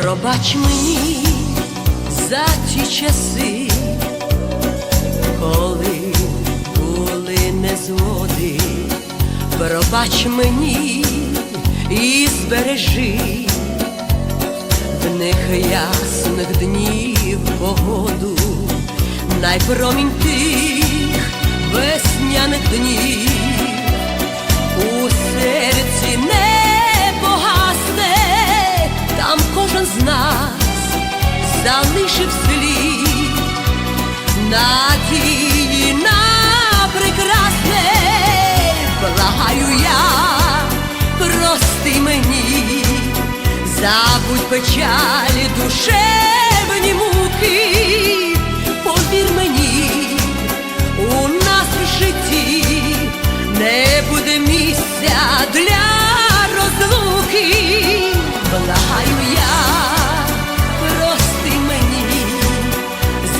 Пробач мені за ті часи, коли були незгоди, пробач мені і збережи в них ясних днів погоду, найпромінь тих весняних днів залишив слід. Надії на прекрасне, благаю я, прости мені, забудь печалі душевні муки,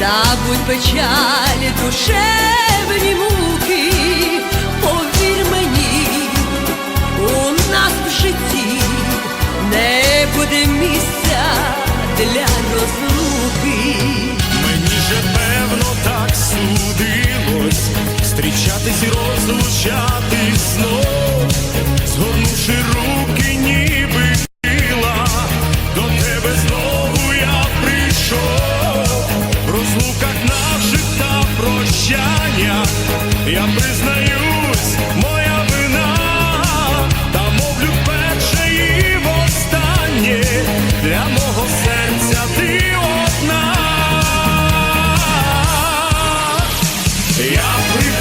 забудь печалі душевні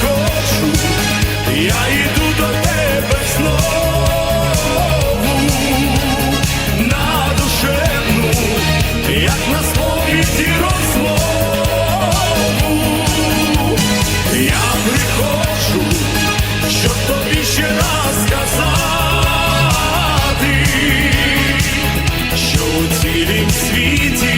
хочу, я йду до тебе знову на душевну, як на сповіді розмову. Я приходжу, щоб тобі ще раз сказати, що у цілім світі.